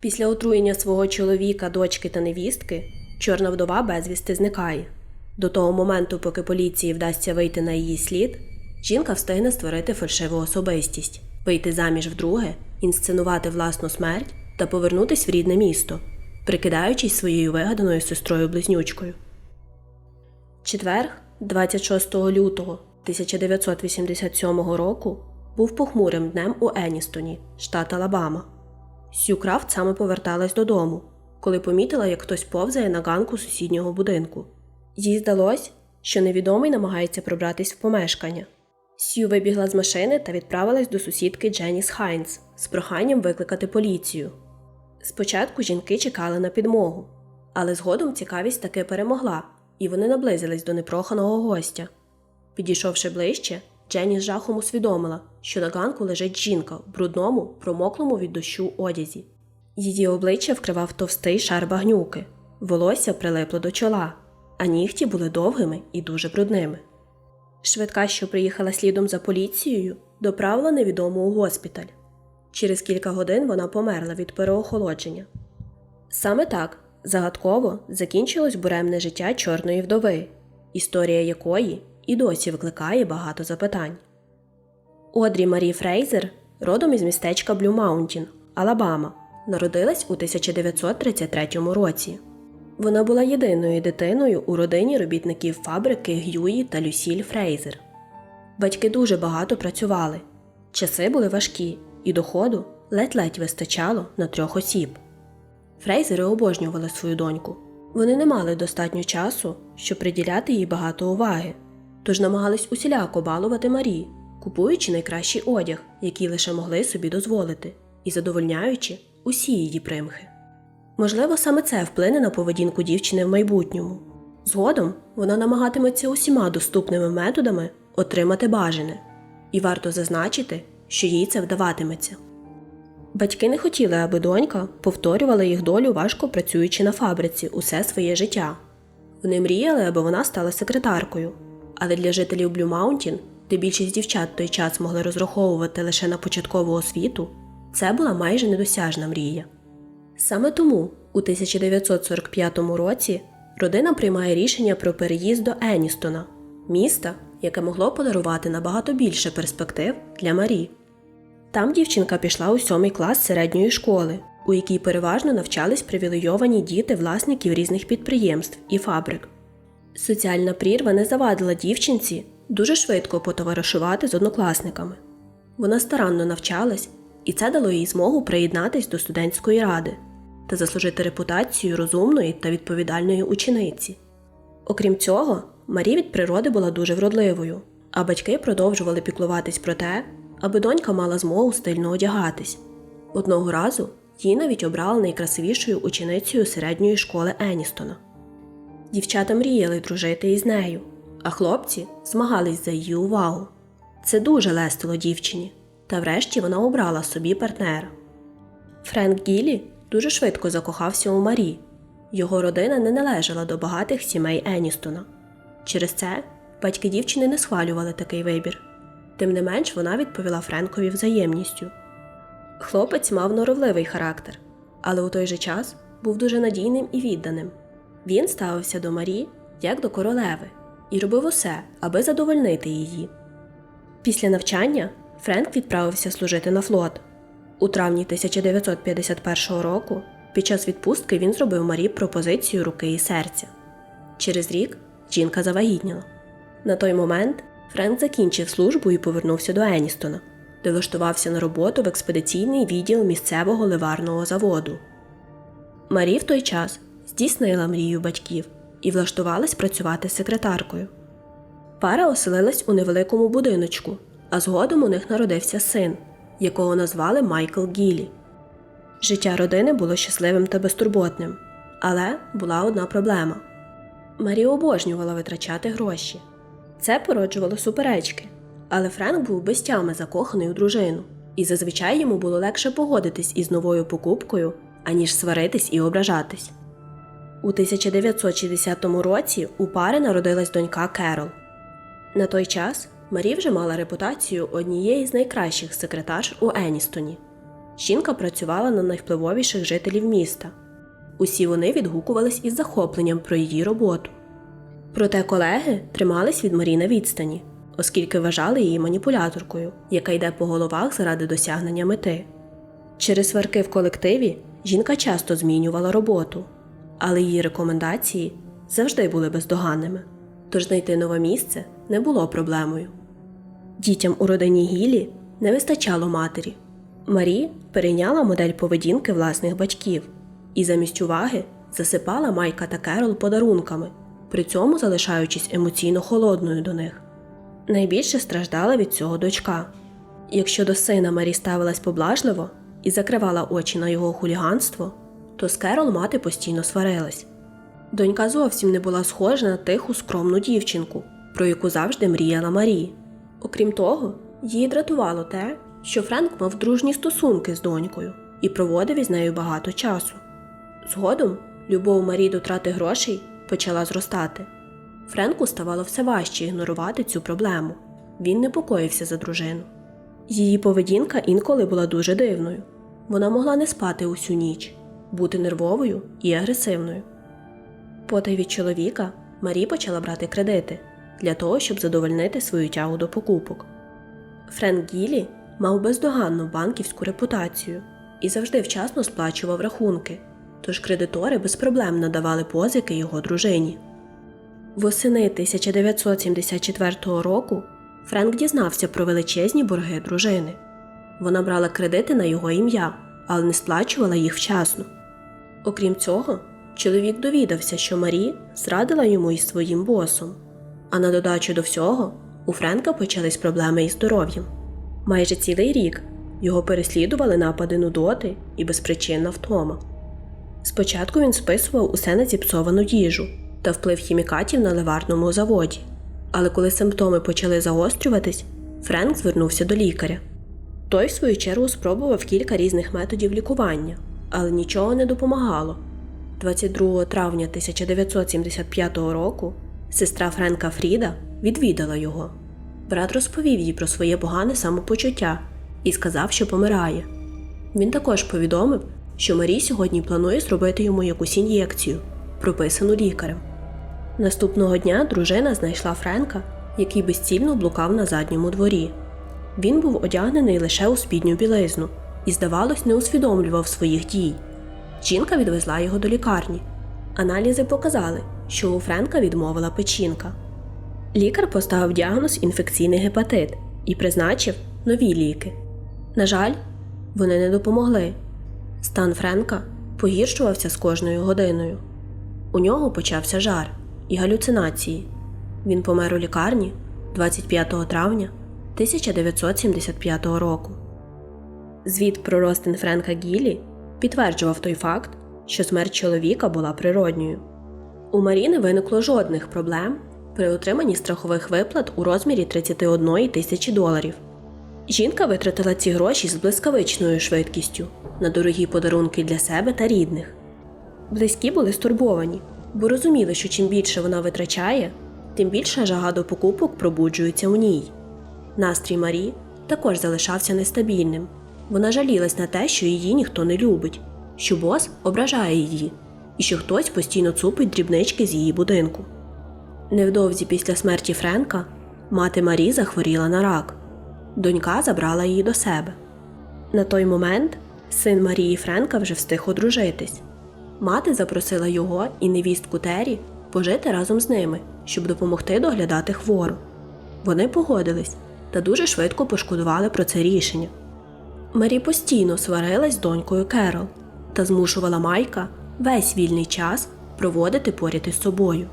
Після отруєння свого чоловіка, дочки та невістки чорна вдова безвісти зникає. До того моменту, поки поліції вдасться вийти на її слід, жінка встигне створити фальшиву особистість, вийти заміж вдруге, інсценувати власну смерть та повернутись в рідне місто, прикидаючись своєю вигаданою сестрою близнючкою. Четверг, 26 лютого 1987 року, був похмурим днем у Еністоні, штат Алабама. Сью Крафт саме поверталась додому, коли помітила, як хтось повзає на ганку сусіднього будинку. Їй здалось, що невідомий намагається пробратись в помешкання. Сью вибігла з машини та відправилась до сусідки Дженіс Хайнс з проханням викликати поліцію. Спочатку жінки чекали на підмогу, але згодом цікавість таки перемогла, і вони наблизились до непроханого гостя. Підійшовши ближче, Дженні з жахом усвідомила, що на ганку лежить жінка в брудному, промоклому від дощу одязі. Її обличчя вкривав товстий шар багнюки, волосся прилипло до чола, а нігті були довгими і дуже брудними. Швидка, що приїхала слідом за поліцією, доправила невідому у госпіталь. Через кілька годин вона померла від переохолодження. Саме так загадково закінчилось буремне життя чорної вдови, історія якої і досі викликає багато запитань. Одрі Марі Фрейзер, родом із містечка Блю Маунтін, Алабама, народилась у 1933 році. Вона була єдиною дитиною у родині робітників фабрики Г'юї та Люсіль Фрейзер. Батьки дуже багато працювали. Часи були важкі, і доходу ледь-ледь вистачало на трьох осіб. Фрейзери обожнювали свою доньку. Вони не мали достатньо часу, щоб приділяти їй багато уваги, тож намагались усіляко балувати Марі, купуючи найкращий одяг, який лише могли собі дозволити, і задовольняючи усі її примхи. Можливо, саме це вплине на поведінку дівчини в майбутньому. Згодом вона намагатиметься усіма доступними методами отримати бажане, і варто зазначити, що їй це вдаватиметься. Батьки не хотіли, аби донька повторювала їх долю, важко працюючи на фабриці усе своє життя. Вони мріяли, аби вона стала секретаркою, але для жителів Блю Маунтін, де більшість дівчат той час могли розраховувати лише на початкову освіту, це була майже недосяжна мрія. Саме тому у 1945 році родина приймає рішення про переїзд до Еністона, міста, яке могло подарувати набагато більше перспектив для Марі. Там дівчинка пішла у сьомий клас середньої школи, у якій переважно навчались привілейовані діти власників різних підприємств і фабрик. Соціальна прірва не завадила дівчинці дуже швидко потоваришувати з однокласниками. Вона старанно навчалась, і це дало їй змогу приєднатись до студентської ради та заслужити репутацію розумної та відповідальної учениці. Окрім цього, Марі від природи була дуже вродливою, а батьки продовжували піклуватись про те, аби донька мала змогу стильно одягатись. Одного разу її навіть обрали найкрасивішою ученицею середньої школи Еністона. Дівчата мріяли дружити із нею, а хлопці змагались за її увагу. Це дуже лестило дівчині, та врешті вона обрала собі партнера. Френк Гілі дуже швидко закохався у Марі. Його родина не належала до багатих сімей Еністона. Через це батьки дівчини не схвалювали такий вибір. Тим не менш, вона відповіла Френкові взаємністю. Хлопець мав норовливий характер, але у той же час був дуже надійним і відданим. Він ставився до Марі як до королеви і робив усе, аби задовольнити її. Після навчання Френк відправився служити на флот. У травні 1951 року під час відпустки він зробив Марі пропозицію руки і серця. Через рік жінка завагітніла. На той момент Френк закінчив службу і повернувся до Еністона, де влаштувався на роботу в експедиційний відділ місцевого ливарного заводу. Марі в той час здійснила мрію батьків і влаштувалась працювати секретаркою. Пара оселилась у невеликому будиночку, а згодом у них народився син, якого назвали Майкл Гілі. Життя родини було щасливим та безтурботним, але була одна проблема. Марі обожнювала витрачати гроші. Це породжувало суперечки, але Френк був без тями закоханий у дружину, і зазвичай йому було легше погодитись із новою покупкою, аніж сваритись і ображатись. У 1960 році у пари народилась донька Керол. На той час Марі вже мала репутацію однієї з найкращих секретарш у Еністоні. жінка працювала на найвпливовіших жителів міста. Усі вони відгукувались із захопленням про її роботу. Проте колеги тримались від Марі на відстані, оскільки вважали її маніпуляторкою, яка йде по головах заради досягнення мети. Через сварки в колективі жінка часто змінювала роботу, але її рекомендації завжди були бездоганними, тож знайти нове місце не було проблемою. Дітям у родині Гілі не вистачало матері. Марі перейняла модель поведінки власних батьків і замість уваги засипала Майка та Керол подарунками, при цьому залишаючись емоційно холодною до них. Найбільше страждала від цього дочка. Якщо до сина Марі ставилась поблажливо і закривала очі на його хуліганство, то з Керол мати постійно сварилась. Донька зовсім не була схожа на тиху скромну дівчинку, про яку завжди мріяла Марі. Окрім того, її дратувало те, що Френк мав дружні стосунки з донькою і проводив із нею багато часу. Згодом любов Марі до трати грошей почала зростати. Френку ставало все важче ігнорувати цю проблему. Він непокоївся за дружину. Її поведінка інколи була дуже дивною. Вона могла не спати усю ніч, бути нервовою і агресивною. Потай від чоловіка Марі почала брати кредити для того, щоб задовольнити свою тягу до покупок. Френк Гілі мав бездоганну банківську репутацію і завжди вчасно сплачував рахунки, тож кредитори без проблем надавали позики його дружині. Восени 1974 року Френк дізнався про величезні борги дружини. Вона брала кредити на його ім'я, але не сплачувала їх вчасно. Окрім цього, чоловік довідався, що Марі зрадила йому із своїм босом. А на додачу до всього у Френка почались проблеми із здоров'ям. Майже цілий рік його переслідували напади нудоти і безпричинна втома. Спочатку він списував усе на зіпсовану їжу та вплив хімікатів на ливарному заводі. Але коли симптоми почали загострюватись, Френк звернувся до лікаря. Той, в свою чергу, спробував кілька різних методів лікування, але нічого не допомагало. 22 травня 1975 року сестра Френка Фріда відвідала його. Брат розповів їй про своє погане самопочуття і сказав, що помирає. Він також повідомив, що Марі сьогодні планує зробити йому якусь ін'єкцію, прописану лікарем. Наступного дня дружина знайшла Френка, який безцільно блукав на задньому дворі. Він був одягнений лише у спідню білизну і, здавалось, не усвідомлював своїх дій. Жінка відвезла його до лікарні. Аналізи показали, що у Френка відмовила печінка. Лікар поставив діагноз інфекційний гепатит і призначив нові ліки. На жаль, вони не допомогли. Стан Френка погіршувався з кожною годиною. У нього почався жар і галюцинації. Він помер у лікарні 25 травня 1975 року. Звіт про розтин Френка Гілі підтверджував той факт, що смерть чоловіка була природньою. У Марі не виникло жодних проблем при отриманні страхових виплат у розмірі 31 тисячі доларів. Жінка витратила ці гроші з блискавичною швидкістю на дорогі подарунки для себе та рідних. Близькі були стурбовані, бо розуміли, що чим більше вона витрачає, тим більша жага до покупок пробуджується у ній. Настрій Марі також залишався нестабільним. Вона жалілась на те, що її ніхто не любить, що бос ображає її, і що хтось постійно цупить дрібнички з її будинку. Невдовзі після смерті Френка мати Марі захворіла на рак. Донька забрала її до себе. На той момент син Марії Френка вже встиг одружитись. Мати запросила його і невістку Тері пожити разом з ними, щоб допомогти доглядати хвору. Вони погодились та дуже швидко пошкодували про це рішення. Марі постійно сварилась з донькою Керол та змушувала Майка весь вільний час проводити поряд із собою.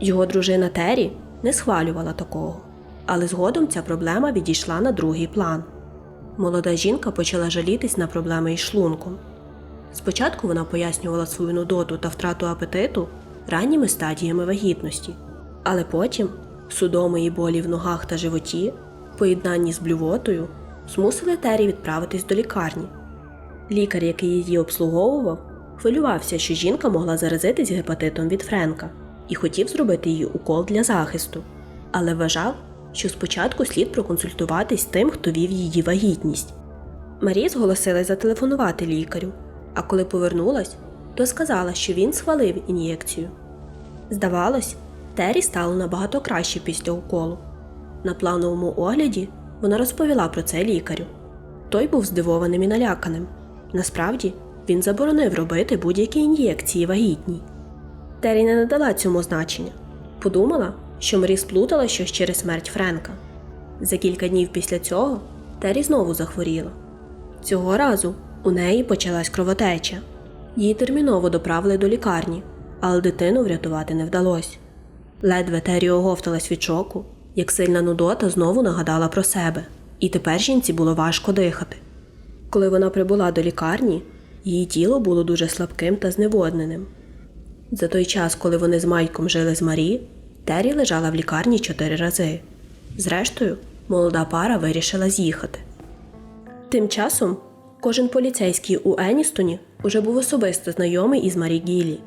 Його дружина Тері не схвалювала такого, але згодом ця проблема відійшла на другий план. Молода жінка почала жалітись на проблеми із шлунком. Спочатку вона пояснювала свою нудоту та втрату апетиту ранніми стадіями вагітності, але потім судоми і болі в ногах та животі, поєднанні з блювотою, змусили Тері відправитись до лікарні. Лікар, який її обслуговував, хвилювався, що жінка могла заразитись гепатитом від Френка і хотів зробити їй укол для захисту, але вважав, що спочатку слід проконсультуватись з тим, хто вів її вагітність. Марі зголосилась зателефонувати лікарю, а коли повернулась, то сказала, що він схвалив ін'єкцію. Здавалось, Тері стало набагато краще після уколу. На плановому огляді вона розповіла про це лікарю. Той був здивованим і наляканим. Насправді, він заборонив робити будь-які ін'єкції вагітній. Тері не надала цьому значення. Подумала, що Марі сплутала щось через смерть Френка. За кілька днів після цього Тері знову захворіла. Цього разу у неї почалась кровотеча. Її терміново доправили до лікарні, але дитину врятувати не вдалося. Ледве Тері оговталась від шоку, як сильна нудота знову нагадала про себе, і тепер жінці було важко дихати. Коли вона прибула до лікарні, її тіло було дуже слабким та зневодненим. За той час, коли вони з Майком жили з Марі, Тері лежала в лікарні чотири рази. Зрештою, молода пара вирішила з'їхати. Тим часом кожен поліцейський у Еністоні уже був особисто знайомий із Марі Гілі.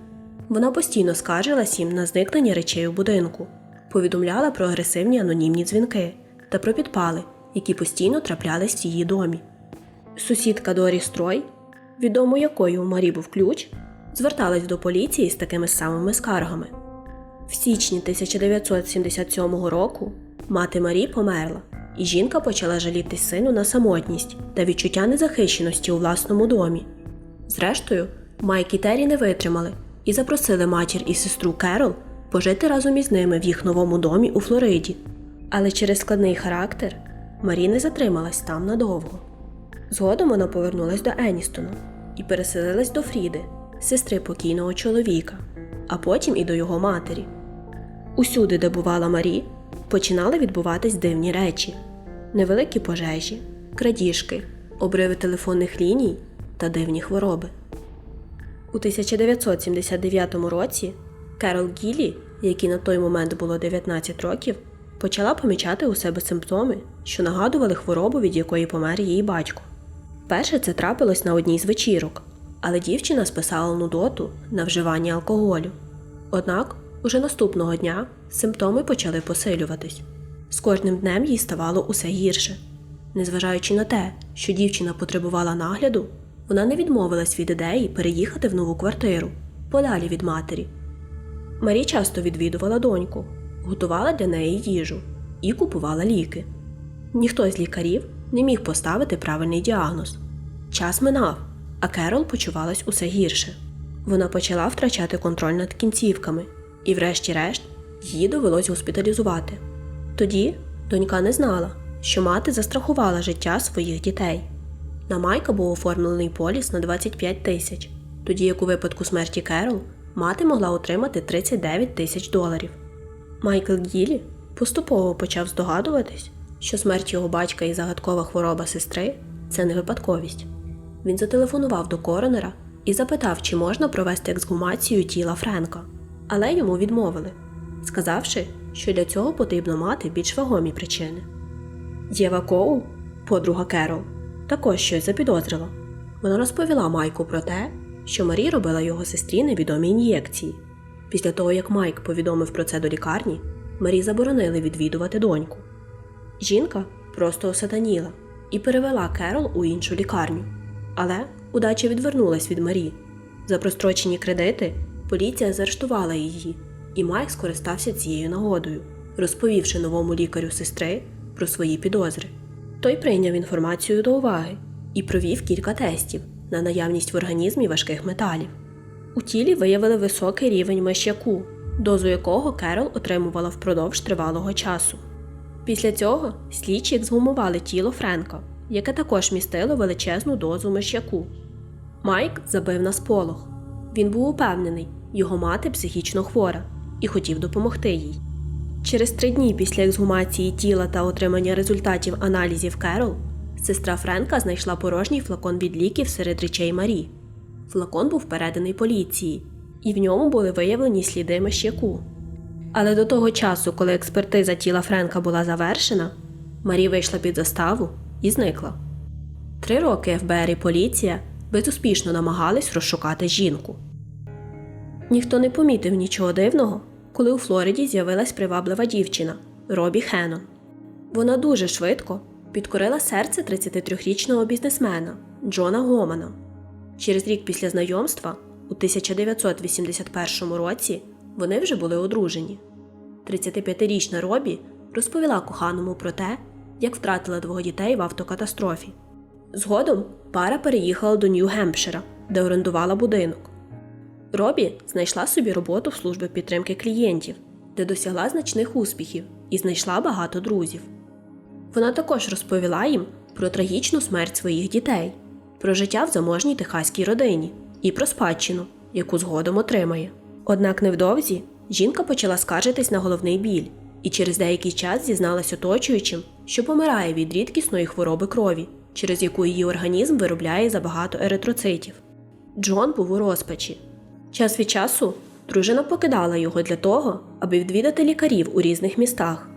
Вона постійно скаржилась їм на зникнення речей у будинку, повідомляла про агресивні анонімні дзвінки та про підпали, які постійно траплялись в її домі. Сусідка Дорі Строй, відомо якою у Марі був ключ, зверталась до поліції з такими самими скаргами. В січні 1977 року мати Марі померла, і жінка почала жалітись сину на самотність та відчуття незахищеності у власному домі. Зрештою, Майк і Террі не витримали і запросили матір і сестру Керол пожити разом із ними в їх новому домі у Флориді. Але через складний характер Марі не затрималась там надовго. Згодом вона повернулась до Еністона і переселилась до Фріди, сестри покійного чоловіка, а потім і до його матері. Усюди, де бувала Марі, починали відбуватись дивні речі: невеликі пожежі, крадіжки, обриви телефонних ліній та дивні хвороби. У 1979 році Керол Гілі, якій на той момент було 19 років, почала помічати у себе симптоми, що нагадували хворобу, від якої помер її батько. Перше це трапилось на одній з вечірок, але дівчина списала нудоту на вживання алкоголю. Однак, уже наступного дня симптоми почали посилюватись. З кожним днем їй ставало усе гірше. Незважаючи на те, що дівчина потребувала нагляду, вона не відмовилась від ідеї переїхати в нову квартиру, подалі від матері. Марі часто відвідувала доньку, готувала для неї їжу і купувала ліки. Ніхто з лікарів не міг поставити правильний діагноз. Час минав, а Керол почувалась усе гірше. Вона почала втрачати контроль над кінцівками, і, врешті-решт, її довелось госпіталізувати. Тоді донька не знала, що мати застрахувала життя своїх дітей. На Майка був оформлений поліс на 25 тисяч, тоді як у випадку смерті Керол мати могла отримати 39 тисяч доларів. Майкл Гілі поступово почав здогадуватись, що смерть його батька і загадкова хвороба сестри це не випадковість. Він зателефонував до коронера і запитав, чи можна провести ексгумацію тіла Френка, але йому відмовили, сказавши, що для цього потрібно мати більш вагомі причини. Єва Коул, подруга Керол, також щось запідозрила. Вона розповіла Майку про те, що Марі робила його сестрі невідомі ін'єкції. Після того, як Майк повідомив про це до лікарні, Марі заборонили відвідувати доньку. Жінка просто осатаніла і перевела Керол у іншу лікарню. Але удача відвернулась від Марі. За прострочені кредити поліція заарештувала її, і Майк скористався цією нагодою, розповівши новому лікарю сестри про свої підозри. Той прийняв інформацію до уваги і провів кілька тестів на наявність в організмі важких металів. У тілі виявили високий рівень миш'яку, дозу якого Керол отримувала впродовж тривалого часу. Після цього слідчі ексгумували тіло Френка, яке також містило величезну дозу миш'яку. Майк забив на сполох. Він був упевнений, його мати психічно хвора і хотів допомогти їй. Через три дні після ексгумації тіла та отримання результатів аналізів Керол, сестра Френка знайшла порожній флакон від ліків серед речей Марі. Флакон був переданий поліції, і в ньому були виявлені сліди миш'яку. Але до того часу, коли експертиза тіла Френка була завершена, Марі вийшла під заставу і зникла. Три роки ФБР і поліція безуспішно намагались розшукати жінку. Ніхто не помітив нічого дивного, коли у Флориді з'явилась приваблива дівчина Робі Хеннон. Вона дуже швидко підкорила серце 33-річного бізнесмена Джона Гомана. Через рік після знайомства, у 1981 році, вони вже були одружені. 35-річна Робі розповіла коханому про те, як втратила двох дітей в автокатастрофі. Згодом пара переїхала до Нью-Гемпшира, де орендувала будинок. Робі знайшла собі роботу в службі підтримки клієнтів, де досягла значних успіхів і знайшла багато друзів. Вона також розповіла їм про трагічну смерть своїх дітей, про життя в заможній техаській родині і про спадщину, яку згодом отримає. Однак невдовзі жінка почала скаржитись на головний біль і через деякий час зізналась оточуючим, що помирає від рідкісної хвороби крові, через яку її організм виробляє забагато еритроцитів. Джон був у розпачі. Час від часу дружина покидала його для того, аби відвідати лікарів у різних містах.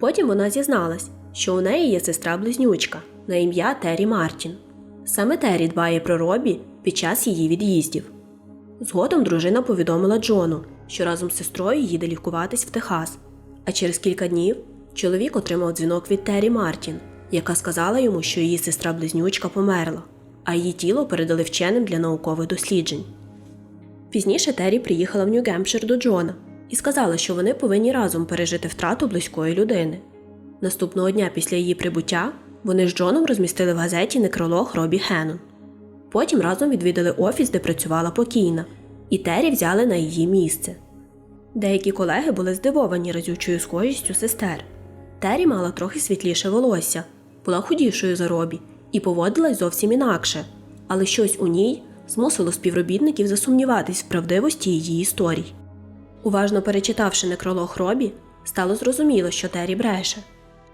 Потім вона зізналась, що у неї є сестра-близнючка на ім'я Террі Мартін. Саме Террі дбає про Робі під час її від'їздів. Згодом дружина повідомила Джону, що разом з сестрою їде лікуватись в Техас. А через кілька днів чоловік отримав дзвінок від Террі Мартін, яка сказала йому, що її сестра-близнючка померла, а її тіло передали вченим для наукових досліджень. Пізніше Террі приїхала в Нью-Гемпшир до Джона і сказала, що вони повинні разом пережити втрату близької людини. Наступного дня після її прибуття вони з Джоном розмістили в газеті некролог Робі Хеннон. Потім разом відвідали офіс, де працювала покійна, і Террі взяли на її місце. Деякі колеги були здивовані разючою схожістю сестер. Террі мала трохи світліше волосся, була худішою за Робі і поводилась зовсім інакше, але щось у ній змусило співробітників засумніватись в правдивості її історій. Уважно перечитавши некролог Робі, стало зрозуміло, що Террі бреше.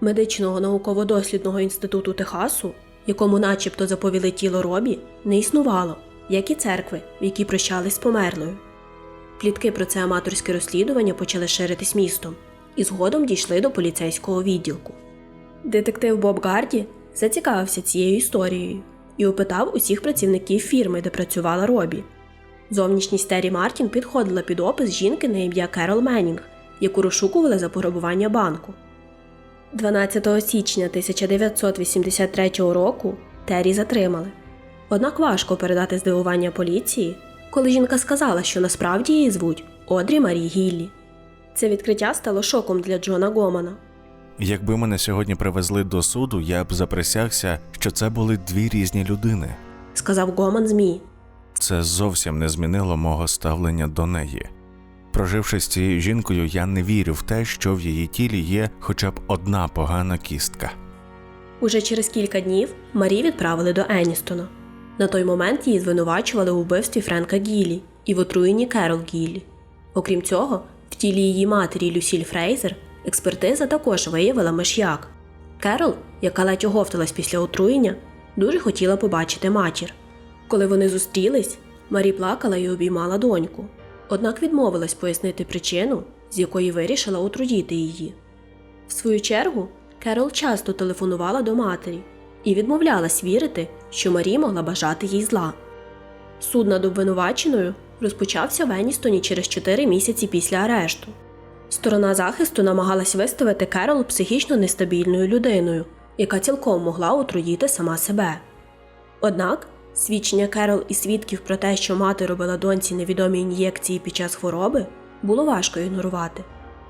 Медичного науково-дослідного інституту Техасу, якому начебто заповіли тіло Робі, не існувало, як і церкви, в якій прощались з померлою. Плітки про це аматорське розслідування почали ширитись містом і згодом дійшли до поліцейського відділку. Детектив Боб Гарді зацікавився цією історією і опитав усіх працівників фірми, де працювала Робі. Зовнішність Террі Мартін підходила під опис жінки на ім'я Керол Меннінг, яку розшукували за пограбування банку. 12 січня 1983 року Террі затримали. Однак важко передати здивування поліції, коли жінка сказала, що насправді її звуть Одрі Марі Гіллі. Це відкриття стало шоком для Джона Гомана. Якби мене сьогодні привезли до суду, я б заприсягся, що це були дві різні людини. сказав Гоман ЗМІ. Це зовсім не змінило мого ставлення до неї. Проживши з цією жінкою, я не вірю в те, що в її тілі є хоча б одна погана кістка. Уже через кілька днів Марі відправили до Еністона. На той момент її звинувачували у вбивстві Френка Гіллі і в отруєнні Керол Гіллі. Окрім цього, в тілі її матері Люсіль Фрейзер експертиза також виявила миш'як. Керол, яка ледь оговталась після отруєння, дуже хотіла побачити матір. Коли вони зустрілись, Марі плакала і обіймала доньку, однак відмовилась пояснити причину, з якої вирішила отруїти її. В свою чергу, Керол часто телефонувала до матері і відмовлялась вірити, що Марі могла бажати їй зла. Суд над обвинуваченою розпочався в Еністоні через 4 місяці після арешту. Сторона захисту намагалась виставити Керол психічно нестабільною людиною, яка цілком могла отруїти сама себе. Однак свідчення Керол і свідків про те, що мати робила доньці невідомі ін'єкції під час хвороби, було важко ігнорувати.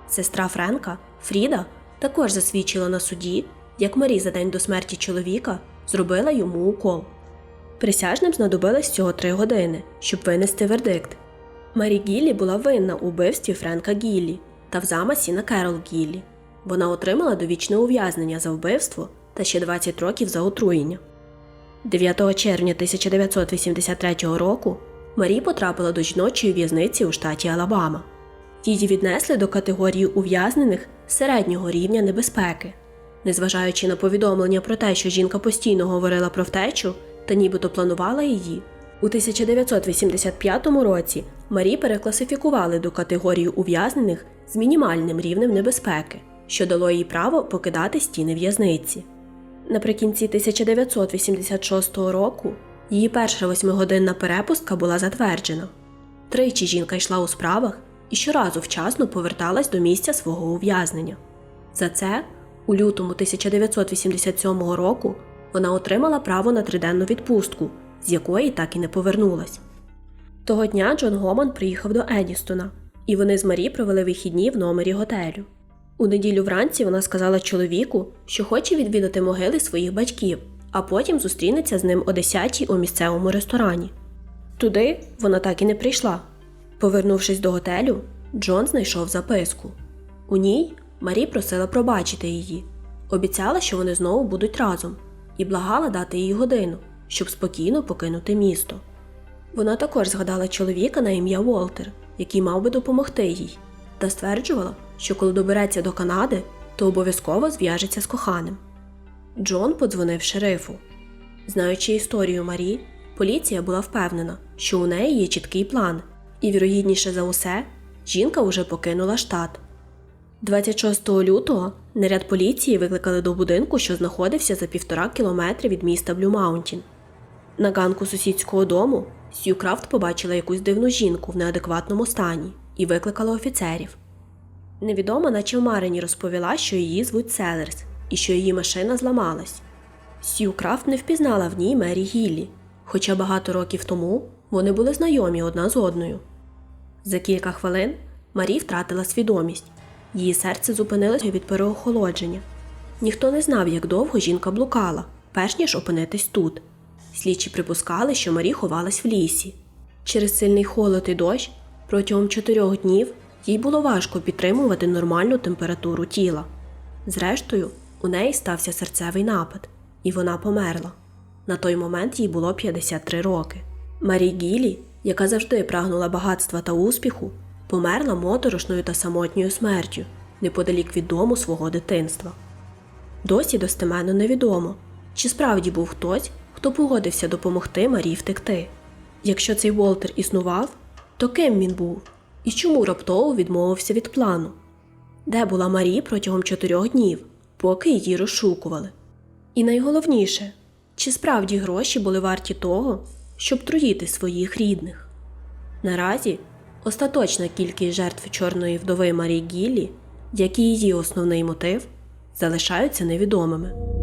Сестра Френка, Фріда, також засвідчила на суді, як Марі за день до смерті чоловіка зробила йому укол. Присяжним знадобилось всього три години, щоб винести вердикт. Марі Гіллі була винна у вбивстві Френка Гіллі та в замасі на Керол Гіллі. Вона отримала довічне ув'язнення за вбивство та ще 20 років за отруєння. 9 червня 1983 року Марі потрапила до жіночої в'язниці у штаті Алабама. Її віднесли до категорії ув'язнених середнього рівня небезпеки. Незважаючи на повідомлення про те, що жінка постійно говорила про втечу та нібито планувала її, у 1985 році Марі перекласифікували до категорії ув'язнених з мінімальним рівнем небезпеки, що дало їй право покидати стіни в'язниці. Наприкінці 1986 року її перша восьмигодинна перепустка була затверджена. Тричі жінка йшла у справах і щоразу вчасно поверталась до місця свого ув'язнення. За це У лютому 1987 року вона отримала право на триденну відпустку, з якої так і не повернулась. Того дня Джон Гоман приїхав до Едістона, і вони з Марі провели вихідні в номері готелю. У неділю вранці вона сказала чоловіку, що хоче відвідати могили своїх батьків, а потім зустрінеться з ним о 10 у місцевому ресторані. Туди вона так і не прийшла. Повернувшись до готелю, Джон знайшов записку. У ній Марі просила пробачити її, обіцяла, що вони знову будуть разом, і благала дати їй годину, щоб спокійно покинути місто. Вона також згадала чоловіка на ім'я Волтер, який мав би допомогти їй, та стверджувала, що коли добереться до Канади, то обов'язково зв'яжеться з коханим. Джон подзвонив шерифу. Знаючи історію Марі, поліція була впевнена, що у неї є чіткий план, і, вірогідніше за усе, жінка уже покинула штат. 26 лютого наряд поліції викликали до будинку, що знаходився за півтора кілометри від міста Блюмаунтін. На ганку сусідського дому Сью Крафт побачила якусь дивну жінку в неадекватному стані і викликала офіцерів. Невідома, наче в Марині розповіла, що її звуть Селерс і що її машина зламалась. Сью Крафт не впізнала в ній Мері Гіллі, хоча багато років тому вони були знайомі одна з одною. За кілька хвилин Марі втратила свідомість. Її серце зупинилося від переохолодження. Ніхто не знав, як довго жінка блукала, перш ніж опинитись тут. Слідчі припускали, що Марі ховалась в лісі. Через сильний холод і дощ протягом чотирьох днів їй було важко підтримувати нормальну температуру тіла. Зрештою, у неї стався серцевий напад, і вона померла. На той момент їй було 53 роки. Марі Гілі, яка завжди прагнула багатства та успіху, померла моторошною та самотньою смертю неподалік від дому свого дитинства. Досі достеменно невідомо, чи справді був хтось, хто погодився допомогти Марі втекти. Якщо цей Волтер існував, то ким він був і чому раптово відмовився від плану? Де була Марі протягом чотирьох днів, поки її розшукували? І найголовніше, чи справді гроші були варті того, щоб труїти своїх рідних? Наразі остаточна кількість жертв чорної вдови Марі Гіллі, як і її основний мотив, залишаються невідомими.